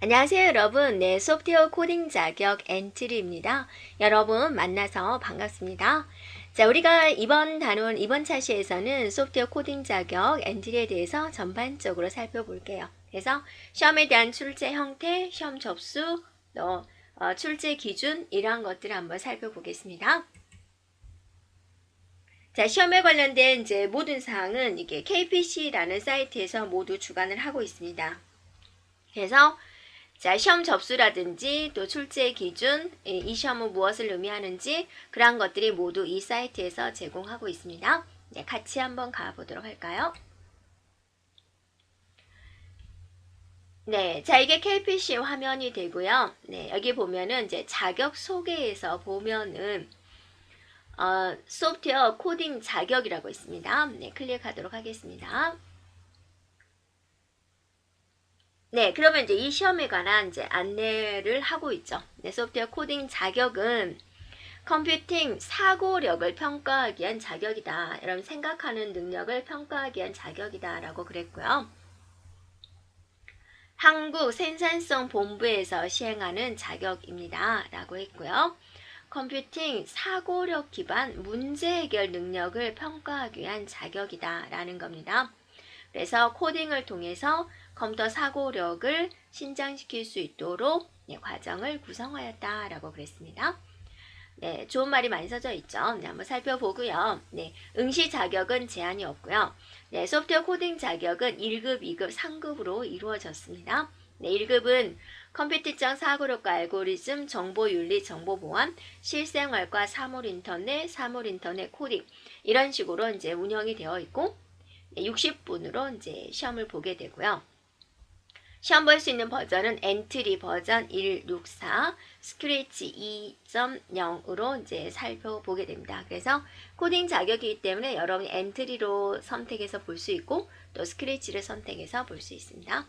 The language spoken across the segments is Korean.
안녕하세요 여러분. 네 소프트웨어 코딩 자격 엔트리입니다. 여러분 만나서 반갑습니다. 자 우리가 이번 단원 이번 차시에서는 소프트웨어 코딩 자격 엔트리에 대해서 전반적으로 살펴볼게요. 그래서 시험에 대한 출제 형태 시험 접수 또 어, 출제 기준 이러한 것들을 한번 살펴보겠습니다. 자 시험에 관련된 이제 모든 사항은 이게 KPC라는 사이트에서 모두 주관을 하고 있습니다. 그래서 자, 시험 접수라든지 또 출제 기준, 이 시험은 무엇을 의미하는지 그러한 것들이 모두 이 사이트에서 제공하고 있습니다. 네, 같이 한번 가보도록 할까요? 네, 자 이게 KPC 화면이 되고요. 네, 여기 보면은 이제 자격 소개에서 보면은 어, 소프트웨어 코딩 자격이라고 있습니다. 네, 클릭하도록 하겠습니다. 네, 그러면 이제 이 시험에 관한 이제 안내를 하고 있죠. 네, 소프트웨어 코딩 자격은 컴퓨팅 사고력을 평가하기 위한 자격이다. 여러분 생각하는 능력을 평가하기 위한 자격이다. 라고 그랬고요. 한국 생산성 본부에서 시행하는 자격입니다. 라고 했고요. 컴퓨팅 사고력 기반 문제 해결 능력을 평가하기 위한 자격이다. 라는 겁니다. 그래서 코딩을 통해서 컴퓨터 사고력을 신장시킬 수 있도록 네, 과정을 구성하였다라고 그랬습니다. 네, 좋은 말이 많이 써져 있죠. 네, 한번 살펴보고요. 네, 응시 자격은 제한이 없고요. 네, 소프트웨어 코딩 자격은 1급, 2급, 3급으로 이루어졌습니다. 네, 1급은 컴퓨터적 사고력과 알고리즘, 정보윤리, 정보보안, 실생활과 사물 인터넷, 사물 인터넷 코딩 이런 식으로 이제 운영이 되어 있고 60분으로 이제 시험을 보게 되고요. 시험 볼 수 있는 버전은 엔트리 버전 164, 스크래치 2.0으로 이제 살펴보게 됩니다. 그래서 코딩 자격이기 때문에 여러분이 엔트리로 선택해서 볼 수 있고 또 스크래치를 선택해서 볼 수 있습니다.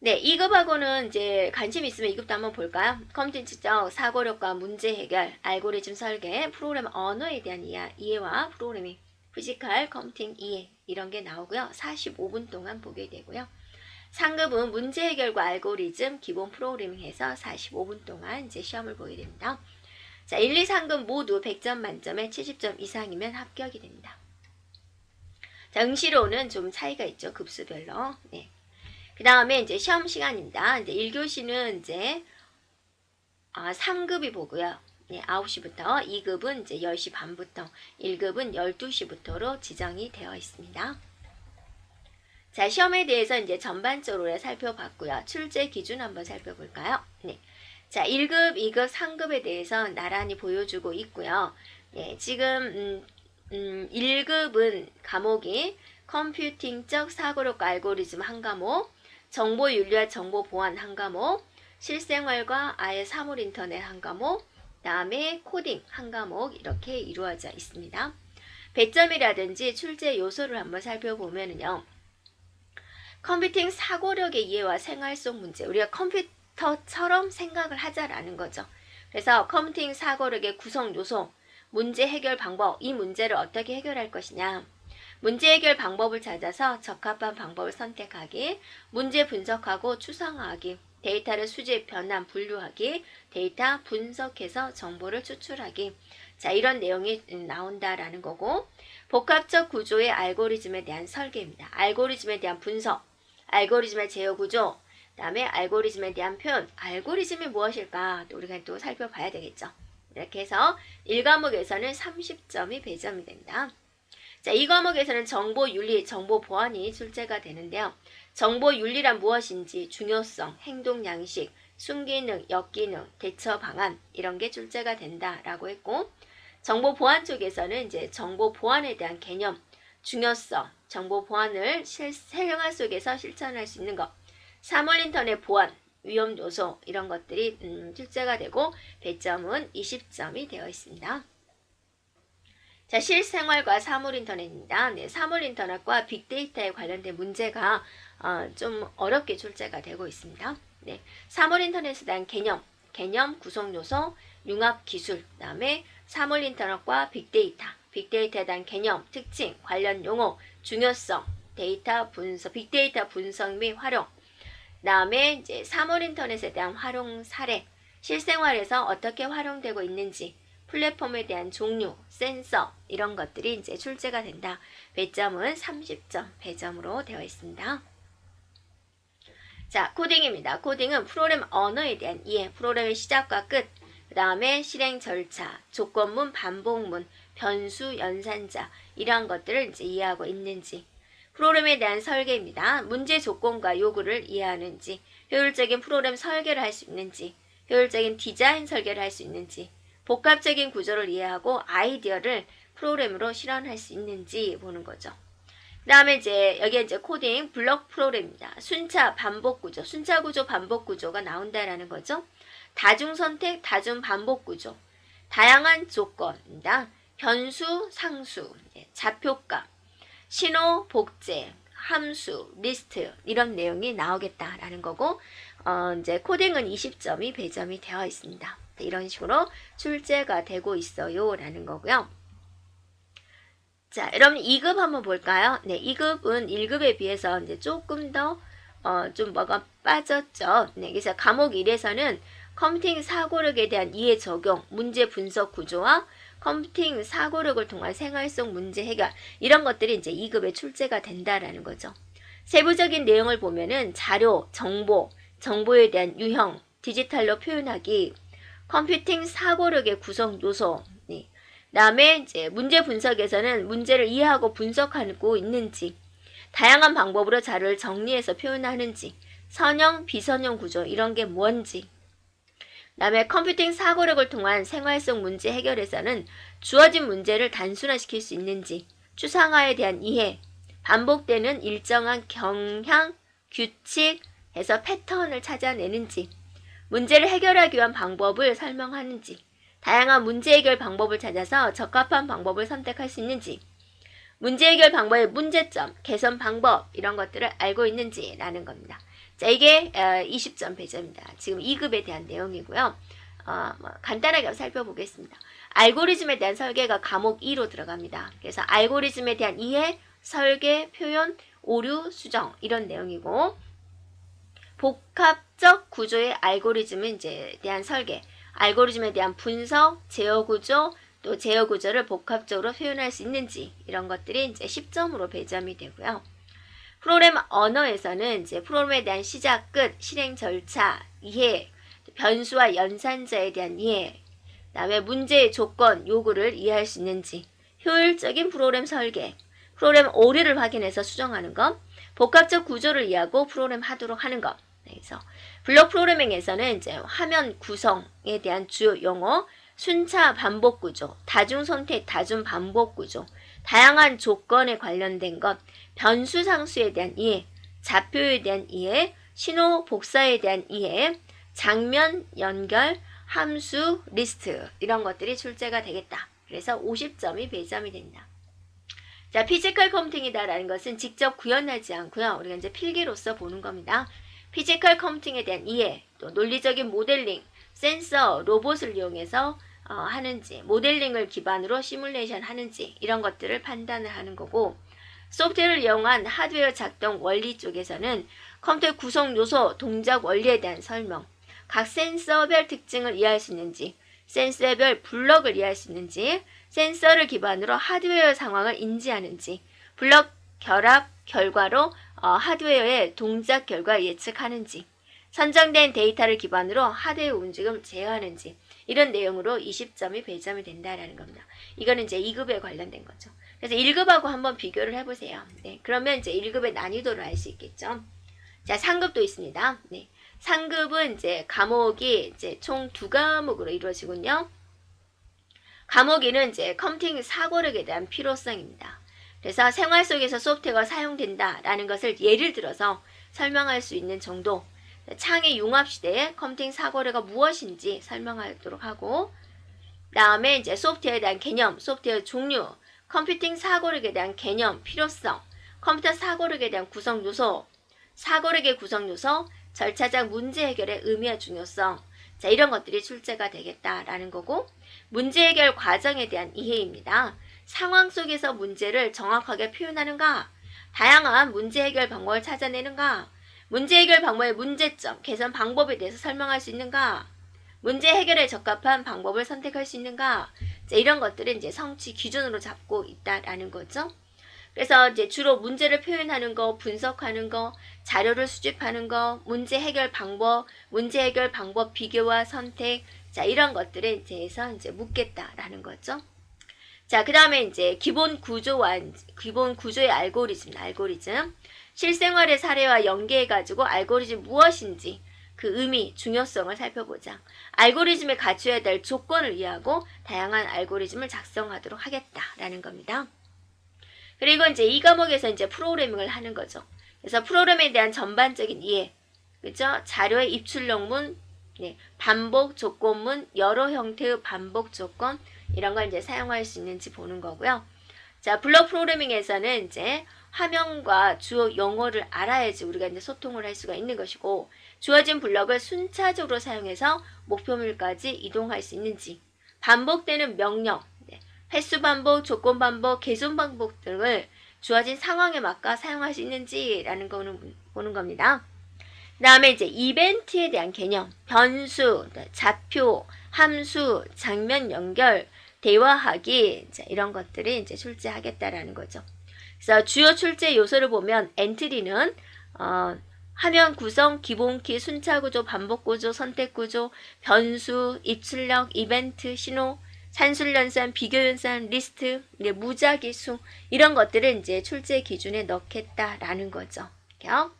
네, 2급하고는 이제 관심 있으면 2급도 한번 볼까요? 컴퓨터적 사고력과 문제 해결, 알고리즘 설계, 프로그램 언어에 대한 이해, 와 프로그래밍, 피지컬, 컴퓨팅 이해 이런 게 나오고요. 45분 동안 보게 되고요. 상급은 문제 해결과 알고리즘, 기본 프로그래밍 해서 45분 동안 이제 시험을 보게 됩니다. 자, 1, 2, 3급 모두 100점 만점에 70점 이상이면 합격이 됩니다. 자, 응시로는 좀 차이가 있죠. 급수별로. 네. 그 다음에 이제 시험 시간입니다. 이제 1교시는 이제 아, 3급이 보고요. 네, 9시부터 2급은 이제 10시 반부터 1급은 12시부터로 지정이 되어 있습니다. 자, 시험에 대해서 이제 전반적으로 살펴봤고요. 출제 기준 한번 살펴볼까요? 네. 자, 1급, 2급, 3급에 대해서 나란히 보여주고 있고요. 네, 지금 음, 음, 1급은 과목이 컴퓨팅적 사고력 알고리즘 한 과목, 정보 윤리와 정보 보안 한 과목, 실생활과 아예 사물 인터넷 한 과목, 다음에 코딩 한 과목 이렇게 이루어져 있습니다. 배점이라든지 출제 요소를 한번 살펴보면요. 컴퓨팅 사고력의 이해와 생활 속 문제. 우리가 컴퓨터처럼 생각을 하자라는 거죠. 그래서 컴퓨팅 사고력의 구성 요소, 문제 해결 방법, 이 문제를 어떻게 해결할 것이냐. 문제 해결 방법을 찾아서 적합한 방법을 선택하기, 문제 분석하고 추상화하기, 데이터를 수집, 변환, 분류하기, 데이터 분석해서 정보를 추출하기. 자, 이런 내용이 나온다라는 거고, 복합적 구조의 알고리즘에 대한 설계입니다. 알고리즘에 대한 분석, 알고리즘의 제어 구조, 다음에 알고리즘에 대한 표현, 알고리즘이 무엇일까 또 우리가 또 살펴봐야 되겠죠. 이렇게 해서 1과목에서는 30점이 배점이 됩니다. 자, 이 과목에서는 정보 윤리, 정보 보안이 출제가 되는데요. 정보 윤리란 무엇인지 중요성, 행동 양식, 순기능, 역기능, 대처 방안 이런 게 출제가 된다라고 했고 정보 보안 쪽에서는 이제 정보 보안에 대한 개념, 중요성, 정보 보안을 실, 생활 속에서 실천할 수 있는 것, 사물 인터넷 보안, 위험 요소 이런 것들이 음, 출제가 되고 배점은 20점이 되어 있습니다. 자, 실생활과 사물 인터넷입니다. 네, 사물 인터넷과 빅데이터에 관련된 문제가 어, 좀 어렵게 출제가 되고 있습니다. 네, 사물 인터넷에 대한 개념, 개념, 구성 요소, 융합 기술, 그다음에 사물 인터넷과 빅데이터, 빅데이터에 대한 개념, 특징, 관련 용어, 중요성, 데이터 분석, 빅데이터 분석 및 활용, 다음에 이제 사물 인터넷에 대한 활용 사례, 실생활에서 어떻게 활용되고 있는지, 플랫폼에 대한 종류, 센서 이런 것들이 이제 출제가 된다. 배점은 30점 배점으로 되어 있습니다. 자, 코딩입니다. 코딩은 프로그램 언어에 대한 이해, 프로그램의 시작과 끝, 그 다음에 실행 절차, 조건문, 반복문, 변수, 연산자 이러한 것들을 이제 이해하고 있는지 프로그램에 대한 설계입니다. 문제 조건과 요구를 이해하는지 효율적인 프로그램 설계를 할 수 있는지 효율적인 디자인 설계를 할 수 있는지 복합적인 구조를 이해하고 아이디어를 프로그램으로 실현할 수 있는지 보는 거죠. 그 다음에 이제 여기 이제 코딩 블록 프로그램입니다. 순차 반복 구조, 순차 구조 반복 구조가 나온다라는 거죠. 다중 선택, 다중 반복 구조, 다양한 조건입니다. 변수, 상수, 좌표값, 신호, 복제, 함수, 리스트 이런 내용이 나오겠다라는 거고 어, 이제 코딩은 20점이 배점이 되어 있습니다. 이런 식으로 출제가 되고 있어요 라는 거고요. 자, 여러분 2급 한번 볼까요? 네, 2급은 1급에 비해서 이제 조금 더 어, 좀 뭐가 빠졌죠. 네, 그래서 과목 1에서는 컴퓨팅 사고력에 대한 이해 적용, 문제 분석 구조와 컴퓨팅 사고력을 통한 생활 속 문제 해결 이런 것들이 이제 2급에 출제가 된다라는 거죠. 세부적인 내용을 보면은 자료, 정보, 정보에 대한 유형, 디지털로 표현하기, 컴퓨팅 사고력의 구성 요소, 네. 다음에 이제 문제 분석에서는 문제를 이해하고 분석하고 있는지, 다양한 방법으로 자료를 정리해서 표현하는지, 선형, 비선형 구조 이런 게 뭔지, 다음에 컴퓨팅 사고력을 통한 생활 속 문제 해결에서는 주어진 문제를 단순화시킬 수 있는지, 추상화에 대한 이해, 반복되는 일정한 경향, 규칙에서 패턴을 찾아내는지, 문제를 해결하기 위한 방법을 설명하는지, 다양한 문제 해결 방법을 찾아서 적합한 방법을 선택할 수 있는지, 문제 해결 방법의 문제점, 개선 방법 이런 것들을 알고 있는지라는 겁니다. 자, 이게 20점 어, 배점입니다. 지금 2급에 대한 내용이고요. 어, 뭐 간단하게 살펴보겠습니다. 알고리즘에 대한 설계가 과목 2로 들어갑니다. 그래서 알고리즘에 대한 이해, 설계, 표현, 오류, 수정 이런 내용이고 복합적 구조의 알고리즘에 이제 대한 설계, 알고리즘에 대한 분석, 제어 구조, 또 제어 구조를 복합적으로 표현할 수 있는지 이런 것들이 이제 10점으로 배점이 되고요. 프로그램 언어에서는 이제 프로그램에 대한 시작, 끝, 실행 절차, 이해, 변수와 연산자에 대한 이해, 다음에 문제의 조건, 요구를 이해할 수 있는지, 효율적인 프로그램 설계, 프로그램 오류를 확인해서 수정하는 것, 복합적 구조를 이해하고 프로그램 하도록 하는 것. 네, 그래서 블록 프로그래밍에서는 이제 화면 구성에 대한 주요 용어, 순차 반복 구조, 다중 선택, 다중 반복 구조, 다양한 조건에 관련된 것, 변수 상수에 대한 이해, 좌표에 대한 이해, 신호 복사에 대한 이해, 장면 연결, 함수, 리스트 이런 것들이 출제가 되겠다. 그래서 50점이 배점이 된다. 자, 피지컬 컴퓨팅이다라는 것은 직접 구현하지 않고요. 우리가 이제 필기로서 보는 겁니다. 피지컬 컴퓨팅에 대한 이해, 또 논리적인 모델링, 센서, 로봇을 이용해서 어, 하는지, 모델링을 기반으로 시뮬레이션 하는지 이런 것들을 판단을 하는 거고 소프트웨어를 이용한 하드웨어 작동 원리 쪽에서는 컴퓨터 구성 요소, 동작 원리에 대한 설명, 각 센서별 특징을 이해할 수 있는지, 센서별 블럭을 이해할 수 있는지, 센서를 기반으로 하드웨어 상황을 인지하는지, 블럭 결합 결과로 어, 하드웨어의 동작 결과 예측하는지, 선정된 데이터를 기반으로 하드웨어 움직임을 제어하는지, 이런 내용으로 20점이 배점이 된다라는 겁니다. 이거는 이제 2급에 관련된 거죠. 그래서 1급하고 한번 비교를 해보세요. 네, 그러면 이제 1급의 난이도를 알 수 있겠죠. 자, 상급도 있습니다. 네. 상급은 이제 과목이 이제 총 두 과목으로 이루어지군요. 과목 2는 이제 컴퓨팅 사고력에 대한 필요성입니다. 그래서 생활 속에서 소프트웨어가 사용된다라는 것을 예를 들어서 설명할 수 있는 정도 창의 융합 시대에 컴퓨팅 사고력가 무엇인지 설명하도록 하고 다음에 이제 소프트웨어에 대한 개념, 소프트웨어 종류, 컴퓨팅 사고력에 대한 개념, 필요성, 컴퓨터 사고력에 대한 구성 요소, 사고력의 구성 요소, 절차적 문제 해결의 의미와 중요성, 자 이런 것들이 출제가 되겠다라는 거고 문제 해결 과정에 대한 이해입니다. 상황 속에서 문제를 정확하게 표현하는가, 다양한 문제 해결 방법을 찾아내는가, 문제 해결 방법의 문제점, 개선 방법에 대해서 설명할 수 있는가? 문제 해결에 적합한 방법을 선택할 수 있는가? 자, 이런 것들은 이제 성취 기준으로 잡고 있다라는 거죠. 그래서 이제 주로 문제를 표현하는 거, 분석하는 거, 자료를 수집하는 거, 문제 해결 방법, 문제 해결 방법 비교와 선택, 자, 이런 것들에 대해서 이제 묻겠다라는 거죠. 자, 그 다음에 이제 기본 구조와, 기본 구조의 알고리즘, 알고리즘. 실생활의 사례와 연계해가지고 알고리즘 무엇인지 그 의미, 중요성을 살펴보자. 알고리즘에 갖춰야 될 조건을 이해하고 다양한 알고리즘을 작성하도록 하겠다라는 겁니다. 그리고 이제 이 과목에서 이제 프로그래밍을 하는 거죠. 그래서 프로그램에 대한 전반적인 이해, 그죠? 자료의 입출력문, 네, 반복 조건문, 여러 형태의 반복 조건 이런 걸 이제 사용할 수 있는지 보는 거고요. 자, 블록 프로그래밍에서는 이제 화면과 주어 용어를 알아야지 우리가 이제 소통을 할 수가 있는 것이고 주어진 블럭을 순차적으로 사용해서 목표물까지 이동할 수 있는지 반복되는 명령, 횟수 반복, 조건 반복, 개선 반복 등을 주어진 상황에 맞게 사용할 수 있는지라는 거는 보는 겁니다. 그 다음에 이제 이벤트에 대한 개념, 변수, 좌표, 함수, 장면 연결, 대화하기 이런 것들이 이제 출제하겠다라는 거죠. 그래서 주요 출제 요소를 보면 엔트리는 어, 화면 구성, 기본키, 순차구조, 반복구조, 선택구조, 변수, 입출력, 이벤트, 신호, 산술연산, 비교연산, 리스트, 무작위수 이런 것들을 이제 출제 기준에 넣겠다라는 거죠. 이렇게요.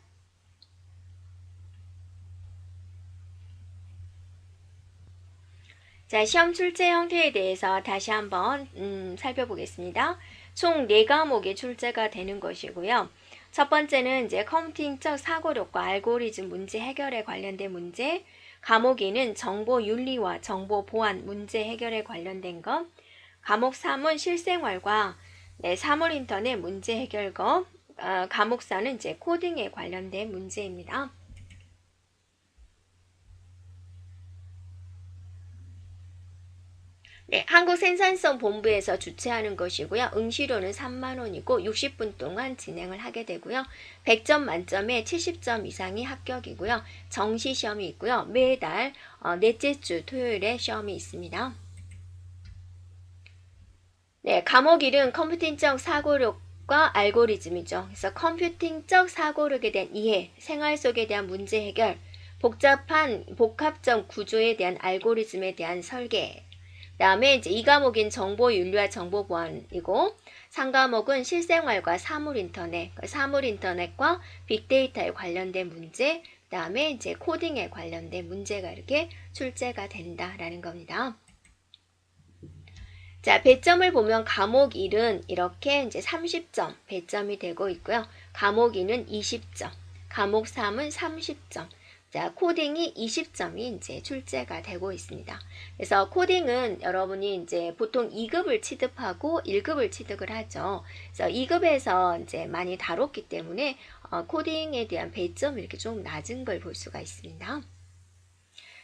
자, 시험 출제 형태에 대해서 다시 한번 음, 살펴보겠습니다. 총 4과목의 출제가 되는 것이고요. 첫 번째는 이제 컴퓨팅적 사고력과 알고리즘 문제 해결에 관련된 문제, 과목 2는 정보 윤리와 정보 보안 문제 해결에 관련된 것, 과목 3은 실생활과 네, 사물 인터넷 문제 해결거, 어, 과목 4는 이제 코딩에 관련된 문제입니다. 네, 한국생산성 본부에서 주최하는 것이고요. 응시료는 3만원이고 60분 동안 진행을 하게 되고요. 100점 만점에 70점 이상이 합격이고요. 정시 시험이 있고요. 매달 어, 넷째 주 토요일에 시험이 있습니다. 네, 과목 1은 컴퓨팅적 사고력 과 알고리즘이죠. 그래서 컴퓨팅적 사고력에 대한 이해, 생활 속에 대한 문제 해결, 복잡한 복합적 구조에 대한 알고리즘에 대한 설계, 다음에 이제 이 과목인 정보 윤리와 정보 보안이고 3과목은 실생활과 사물 인터넷, 그 사물 인터넷과 빅데이터에 관련된 문제, 다음에 이제 코딩에 관련된 문제가 이렇게 출제가 된다라는 겁니다. 자, 배점을 보면 과목 1은 이렇게 이제 30점 배점이 되고 있고요. 과목 2는 20점, 과목 3은 30점, 자, 코딩이 20점이 이제 출제가 되고 있습니다. 그래서 코딩은 여러분이 이제 보통 2급을 취득하고 1급을 취득을 하죠. 그래서 2급에서 이제 많이 다뤘기 때문에 어, 코딩에 대한 배점이 이렇게 좀 낮은 걸 볼 수가 있습니다.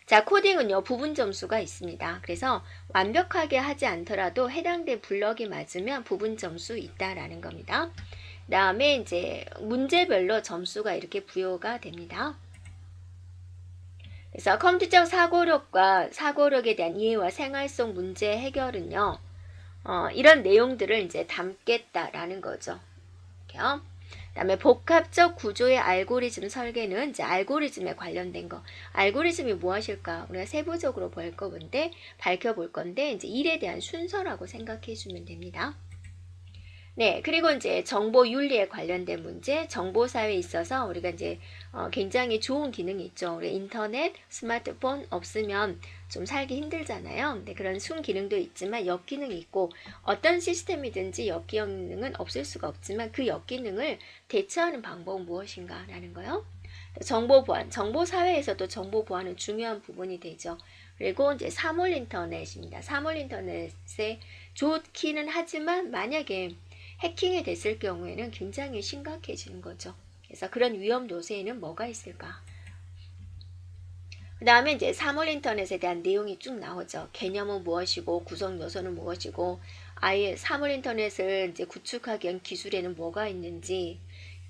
자, 코딩은요, 부분 점수가 있습니다. 그래서 완벽하게 하지 않더라도 해당된 블럭이 맞으면 부분 점수 있다라는 겁니다. 그 다음에 이제 문제별로 점수가 이렇게 부여가 됩니다. 그래서 컴퓨터적 사고력과 사고력에 대한 이해와 생활 속 문제 해결은요, 어, 이런 내용들을 이제 담겠다라는 거죠. 이렇게요. 그다음에 복합적 구조의 알고리즘 설계는 이제 알고리즘에 관련된 거. 알고리즘이 무엇일까? 우리가 세부적으로 볼 건데 밝혀볼 건데 이제 일에 대한 순서라고 생각해 주면 됩니다. 네, 그리고 이제 정보 윤리에 관련된 문제, 정보 사회에 있어서 우리가 이제 어, 굉장히 좋은 기능이 있죠. 우리 인터넷, 스마트폰 없으면 좀 살기 힘들잖아요. 근데 그런 순 기능도 있지만 역 기능이 있고 어떤 시스템이든지 역 기능은 없을 수가 없지만 그역 기능을 대처하는 방법은 무엇인가라는 거요. 정보 보안, 정보 사회에서도 정보 보안은 중요한 부분이 되죠. 그리고 이제 사물 인터넷입니다. 사물 인터넷에 좋기는 하지만 만약에 해킹이 됐을 경우에는 굉장히 심각해지는 거죠. 그래서 그런 위험 도세에는 뭐가 있을까? 그 다음에 이제 사물 인터넷에 대한 내용이 쭉 나오죠. 개념은 무엇이고 구성 요소는 무엇이고 아예 사물 인터넷을 이제 구축하기 위한 기술에는 뭐가 있는지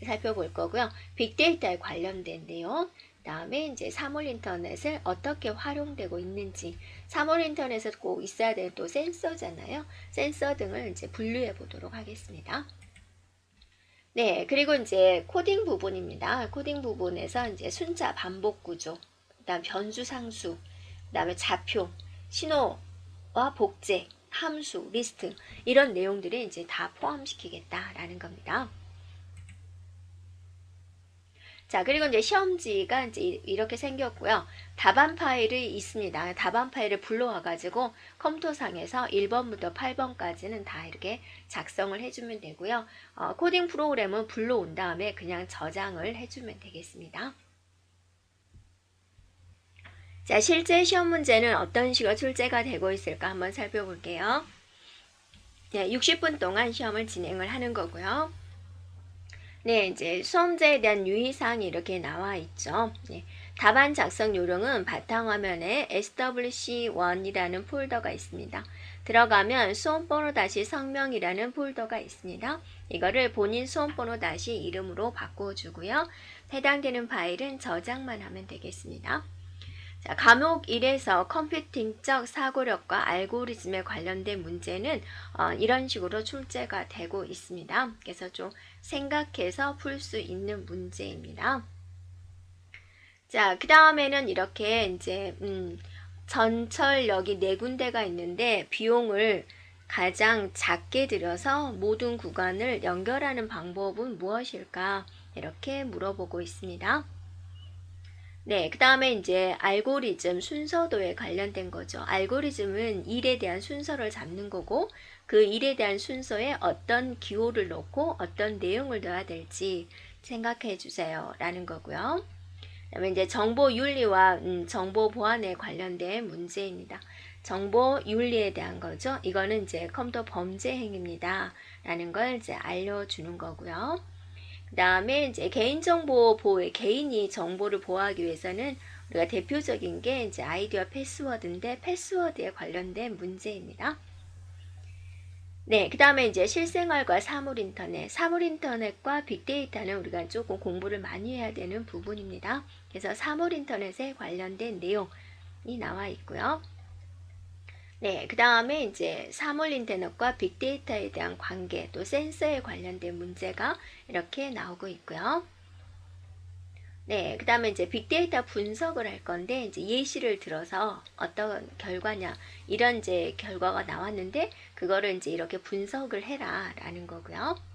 살펴볼 거고요. 빅데이터에 관련된 내용, 그 다음에 이제 사물 인터넷을 어떻게 활용되고 있는지, 사물 인터넷에 꼭 있어야 되는 또 센서잖아요. 센서 등을 이제 분류해 보도록 하겠습니다. 네, 그리고 이제 코딩 부분입니다. 코딩 부분에서 이제 순자 반복 구조, 그다음 변수 상수, 그다음에 좌표, 신호와 복제, 함수, 리스트 이런 내용들이 이제 다 포함시키겠다라는 겁니다. 자, 그리고 이제 시험지가 이제 이렇게 생겼고요. 답안 파일이 있습니다. 답안 파일을 불러와가지고 컴퓨터상에서 1번부터 8번까지는 다 이렇게 작성을 해주면 되고요. 어, 코딩 프로그램은 불러온 다음에 그냥 저장을 해주면 되겠습니다. 자, 실제 시험 문제는 어떤 식으로 출제가 되고 있을까 한번 살펴볼게요. 네, 60분 동안 시험을 진행을 하는 거고요. 네, 이제 수험자에 대한 유의사항이 이렇게 나와 있죠. 네, 답안 작성 요령은 바탕화면에 SWC1이라는 폴더가 있습니다. 들어가면 수험번호 다시 성명이라는 폴더가 있습니다. 이거를 본인 수험번호 다시 이름으로 바꿔주고요. 해당되는 파일은 저장만 하면 되겠습니다. 자, 과목 1에서 컴퓨팅적 사고력과 알고리즘에 관련된 문제는 어, 이런 식으로 출제가 되고 있습니다. 그래서 좀 생각해서 풀 수 있는 문제입니다. 자, 그 다음에는 이렇게 이제 음, 전철역이 네 군데가 있는데 비용을 가장 작게 들여서 모든 구간을 연결하는 방법은 무엇일까? 이렇게 물어보고 있습니다. 네, 그 다음에 이제 알고리즘 순서도에 관련된 거죠. 알고리즘은 일에 대한 순서를 잡는 거고 그 일에 대한 순서에 어떤 기호를 넣고 어떤 내용을 넣어야 될지 생각해 주세요. 라는 거고요. 그 다음에 이제 정보 윤리와 음, 정보 보안에 관련된 문제입니다. 정보 윤리에 대한 거죠. 이거는 이제 컴퓨터 범죄 행위입니다. 라는 걸 이제 알려주는 거고요. 그 다음에 이제 개인정보 보호, 개인이 정보를 보호하기 위해서는 우리가 대표적인 게 이제 아이디와 패스워드인데 패스워드에 관련된 문제입니다. 네, 그 다음에 이제 실생활과 사물인터넷, 사물인터넷과 빅데이터는 우리가 조금 공부를 많이 해야 되는 부분입니다. 그래서 사물인터넷에 관련된 내용이 나와 있고요. 네, 그 다음에 이제 사물 인터넷과 빅데이터에 대한 관계, 또 센서에 관련된 문제가 이렇게 나오고 있고요. 네, 그 다음에 이제 빅데이터 분석을 할 건데, 이제 예시를 들어서 어떤 결과냐, 이런 이제 결과가 나왔는데, 그거를 이제 이렇게 분석을 해라, 라는 거고요.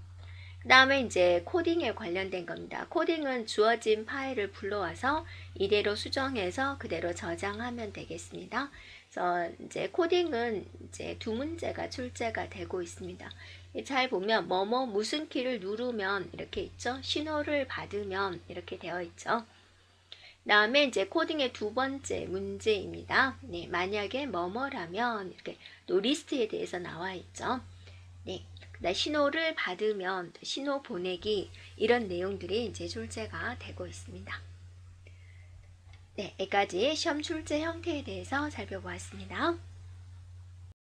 그 다음에 이제 코딩에 관련된 겁니다. 코딩은 주어진 파일을 불러와서 이대로 수정해서 그대로 저장하면 되겠습니다. 그래서 이제 코딩은 이제 두 문제가 출제가 되고 있습니다. 잘 보면 뭐뭐 무슨 키를 누르면 이렇게 있죠. 신호를 받으면 이렇게 되어 있죠. 다음에 이제 코딩의 두 번째 문제입니다. 네, 만약에 뭐뭐라면 이렇게 또 리스트에 대해서 나와 있죠. 네, 신호를 받으면 신호 보내기 이런 내용들이 이제 출제가 되고 있습니다. 네, 여기까지 시험 출제 형태에 대해서 살펴보았습니다.